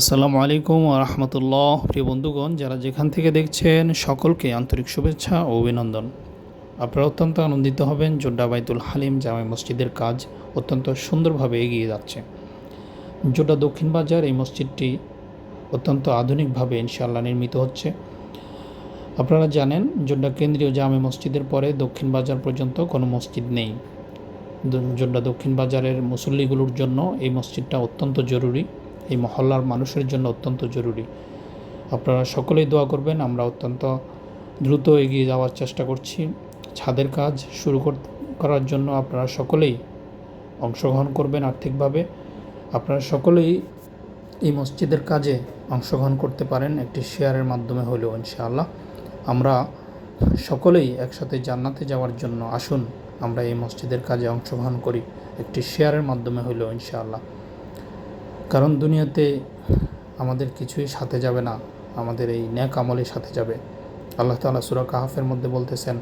আসসালামু আলাইকুম রহমতুল্লাহ। প্রিয় বন্ধুগণ, যারা যেখান থেকে দেখছেন, সকলকে আন্তরিক শুভেচ্ছা ও অভিনন্দন। আপনারা অত্যন্ত আনন্দিত হবেন, জোড্ডা বাইতুল হালিম জামে মসজিদের কাজ অত্যন্ত সুন্দরভাবে এগিয়ে যাচ্ছে। জোড্ডা দক্ষিণ বাজার এই মসজিদটি অত্যন্ত আধুনিকভাবে ইনশাআল্লাহ নির্মিত হচ্ছে। আপনারা জানেন, জোড্ডা কেন্দ্রীয় জামে মসজিদের পরে দক্ষিণ বাজার পর্যন্ত কোনো মসজিদ নেই। জোড্ডা দক্ষিণ বাজারের মুসল্লিগুলোর জন্য এই মসজিদটা অত্যন্ত জরুরি। এই মহল্লার মানুষের জন্য অত্যন্ত জরুরি। আপনারা সকলেই দোয়া করবেন, আমরা অত্যন্ত দ্রুত এগিয়ে যাওয়ার চেষ্টা করছি। ছাদের কাজ শুরু করার জন্য আপনারা সকলেই অংশগ্রহণ করবেন আর্থিকভাবে। আপনারা সকলেই এই মসজিদের কাজে অংশগ্রহণ করতে পারেন, একটি শেয়ারের মাধ্যমে হলেও ইনশাআল্লাহ। আমরা সকলেই একসাথে জান্নাতে যাওয়ার জন্য আসুন, আমরা এই মসজিদের কাজে অংশগ্রহণ করি, একটি শেয়ারের মাধ্যমে হলেও ইনশাআল্লাহ। কারণ দুনিয়াতে আমাদের কিছুই সাথে যাবে না। আমাদের এই ন্যাক আমলের সাথে যাবে। আল্লাহ তাআলা সুরা কাহাফের মধ্যে বলতেছেন,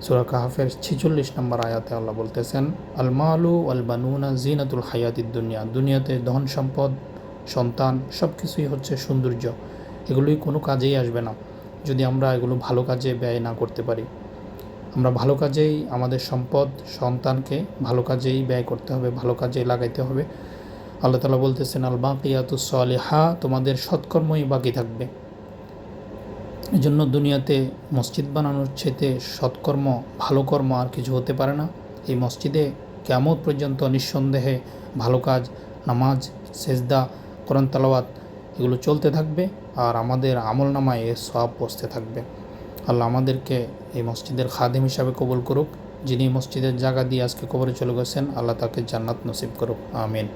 সুরা কাহাফের ছিচল্লিশ নম্বর আয়াতে আল্লাহ বলতেছেন, আল মালু আল বানুনা জিনাতুল হায়াতিদ দুনিয়া। দুনিয়াতে ধন সম্পদ, সন্তান সব কিছুই হচ্ছে সৌন্দর্য। এগুলোই কোনো কাজেই আসবে না। যদি আমরা এগুলো ভালো কাজে ব্যয় না করতে পারি, আমরা ভালো কাজেই আমাদের সম্পদ, সন্তানকে ভালো কাজেই ব্যয় করতে হবে, ভালো কাজেই লাগাইতে হবে। আল্লাহ তালা বলতেছেন, আল বাকিয়াতু হা তোমাদের সৎকর্মই বাকি থাকবে। এই জন্য দুনিয়াতে মসজিদ বানানোর চেতে সৎকর্ম, ভালো কর্ম আর কিছু হতে পারে না। এই মসজিদে কেমন পর্যন্ত নিঃসন্দেহে ভালো কাজ, নামাজ, সেজদা, কোরআন তালাওয়াত এগুলো চলতে থাকবে আর আমাদের আমল নামায় এর সব বসতে থাকবে। আল্লাহ আমাদেরকে এই মসজিদের খাদেম হিসাবে কবুল করুক। যিনি মসজিদের জায়গা দিয়ে আজকে কবরে চলে গেছেন, আল্লাহ তাকে জান্নাত নসিব করুক। আমিন।